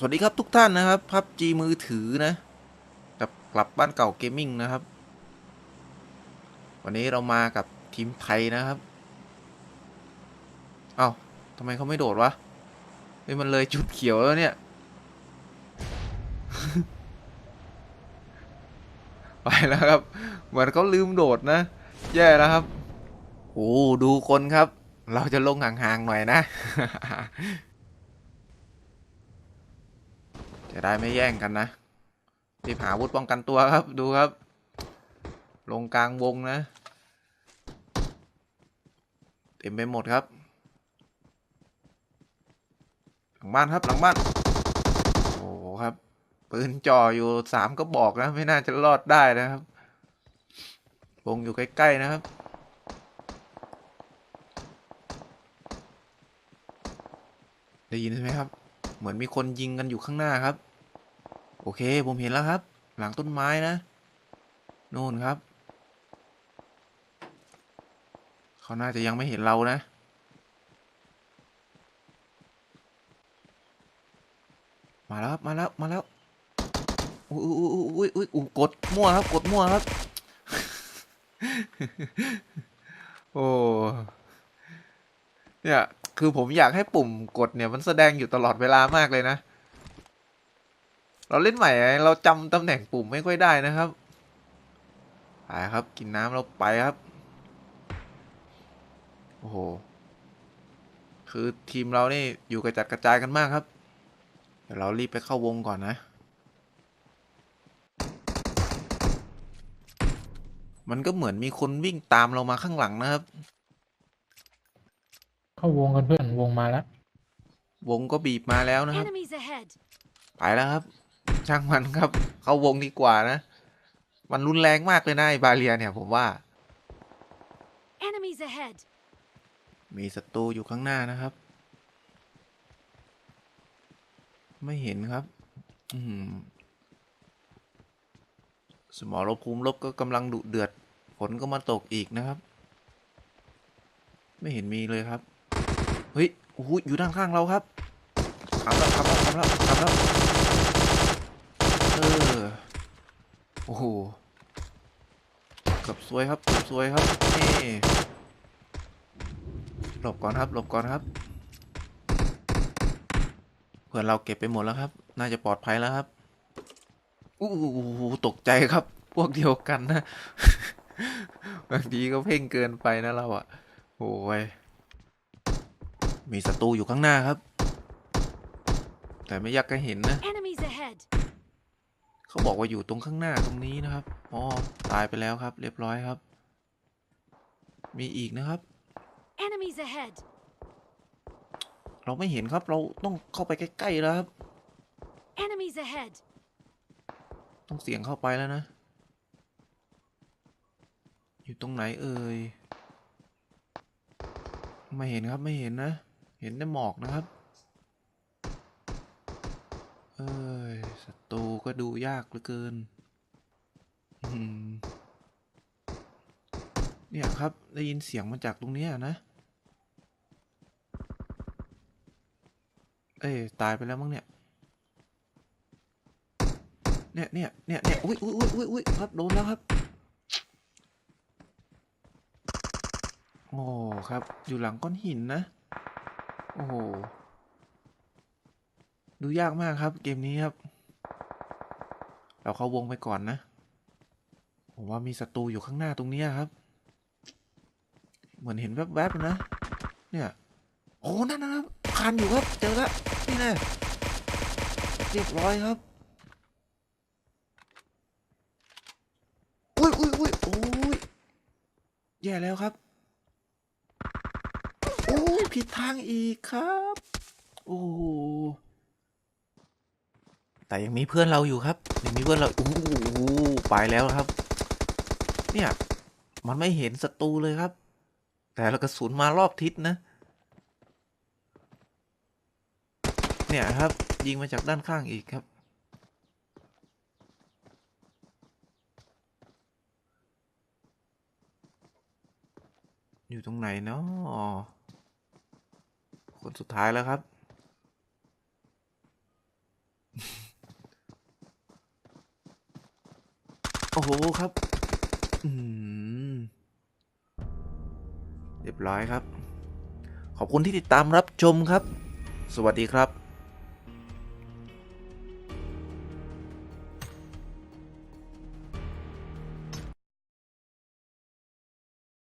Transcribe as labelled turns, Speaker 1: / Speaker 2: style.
Speaker 1: สวัสดีครับทุกท่านนะครับพับจีมือถือนะกับกลับบ้านเก่าเกมมิ่งนะครับ วันนี้เรามากับทีมไทยนะครับเอ้าทำไมเขาไม่โดดวะเฮ้ยมันเลยจุดเขียวแล้วเนี่ย ไปแล้วครับ เหมือนเขาลืมโดดนะ แย่แล้วครับโอ้ดูคนครับ เราจะลงห่างๆหน่อยนะ จะได้ไม่แย่งกันนะรีบหาวุธป้องกันตัวครับดูครับ ลงกลางวงนะ เต็มไปหมดครับ หลังบ้านครับหลังบ้าน โอ้โหครับ ปืนจ่ออยู่สามก็บอกนะ ไม่น่าจะรอดได้นะครับ วงอยู่ใกล้ๆนะครับได้ยินใช่ไหมครับ เหมือนมีคนยิงกันอยู่ข้างหน้าครับ อเค ผมเห็นแล้วครับ หลังต้นไม้นะนู่นครับ เขาน่าจะยังไม่เห็นเรานะ มาแล้วครับ มาแล้ว มาแล้ว อุ้ยอุ้ยอุ้ยอุ้ยอุ้ยกดมั่วครับ กดมั่วครับ โอ้ เนี่ย คือผมอยากให้ปุ่มกดเนี่ยมันแสดงอยู่ตลอดเวลามากเลยนะ เราเล่นใหม่ไงเราจำตำแหน่งปุ่มไม่ค่อยได้นะครับไปครับกินน้ำเราไปครับ โอ้โห คือทีมเรานี่อยู่กระจัดกระจายกันมากครับ เดี๋ยวเรารีบไปเข้าวงก่อนนะ มันก็เหมือนมีคนวิ่งตามเรามาข้างหลังนะครับ
Speaker 2: เข้าวงกันเพื่อนวงมาแล้ว
Speaker 1: วงก็บีบมาแล้วนะครับ
Speaker 3: Enemies ahead!
Speaker 1: ไปแล้วครับ ช่างมันครับ เข้าวงดีกว่านะ มันรุนแรงมากเลยนะไอ้บาเรียเนี่ยผมว่า
Speaker 3: Enemies ahead!
Speaker 1: มีศัตรูอยู่ข้างหน้านะครับ ไม่เห็นครับ อืมสมรภูมิลบก็กำลังดุเดือด ฝนก็มาตกอีกนะครับ ไม่เห็นมีเลยครับ เฮ้ยโอ้โหอยู่ด้านข้างเราครับขับแล้วขับแล้วขับแล้วขับแล้ว เออ โอ้โหกือบซวยครับกือบซวยครับ นี่หลบก่อนครับหลบก่อนครับ เพื่อนเราเก็บไปหมดแล้วครับ น่าจะปลอดภัยแล้วครับอู้หูตกใจครับ พวกเดียวกันนะ บางทีก็เพ่งเกินไปนะเราอะโอ้ย มีศัตรูอยู่ข้างหน้าครับ แต่ไม่อยากจะเห็นนะ เขาบอกว่าอยู่ตรงข้างหน้าตรงนี้นะครับอ๋อตายไปแล้วครับ เรียบร้อยครับ มีอีกนะครับ
Speaker 3: Enemies ahead!
Speaker 1: เราไม่เห็นครับ เราต้องเข้าไปใกล้ๆแล้วครับ
Speaker 3: Enemies ahead!
Speaker 1: ต้องเสียงเข้าไปแล้วนะ อยู่ตรงไหนเอ่ย ไม่เห็นครับไม่เห็นนะ เห็นแต่หมอกนะครับ เอ้ยศัตรูก็ดู ยากเหลือเกินเนี่ยครับ ได้ยินเสียงมาจากตรงนี้นะ เอ้ยตายไปแล้วมั้งเนี่ย เนี่ยเนี่ยเนี่ยเนี่ยอุ้ยอุ้ยอุ้ยอุ้ยอุ้ยครับโดนแล้วครับ โอ้ครับ อยู่หลังก้อนหินนะ โอ้ดูยากมากครับ เกมนี้ครับ เราเข้าวงไปก่อนนะ ผมว่ามีศัตรูอยู่ข้างหน้าตรงนี้ครับ เหมือนเห็นแวบๆนะ เนี่ย โอ้นั่นนะครับคันอยู่ครับ เจอแล้วนี่แน่เรียบร้อยครับอุ้ยอุ้ยอุ้ยโอ้ยแย่แล้วครับโอ้ยผิดทางอีกครับ โอ้ แต่ยังมีเพื่อนเราอยู่ครับยังมีเพื่อนเราโอ้โหไปแล้วครับ เนี่ยมันไม่เห็นศัตรูเลยครับ แต่ละกระสุนมารอบทิศนะ เนี่ยครับ ยิงมาจากด้านข้างอีกครับ อยู่ตรงไหนเนาะคนสุดท้ายแล้วครับ อ้โหครับ อืม เรียบร้อยครับ ขอบคุณที่ติดตามรับชมครับ สวัสดีครับ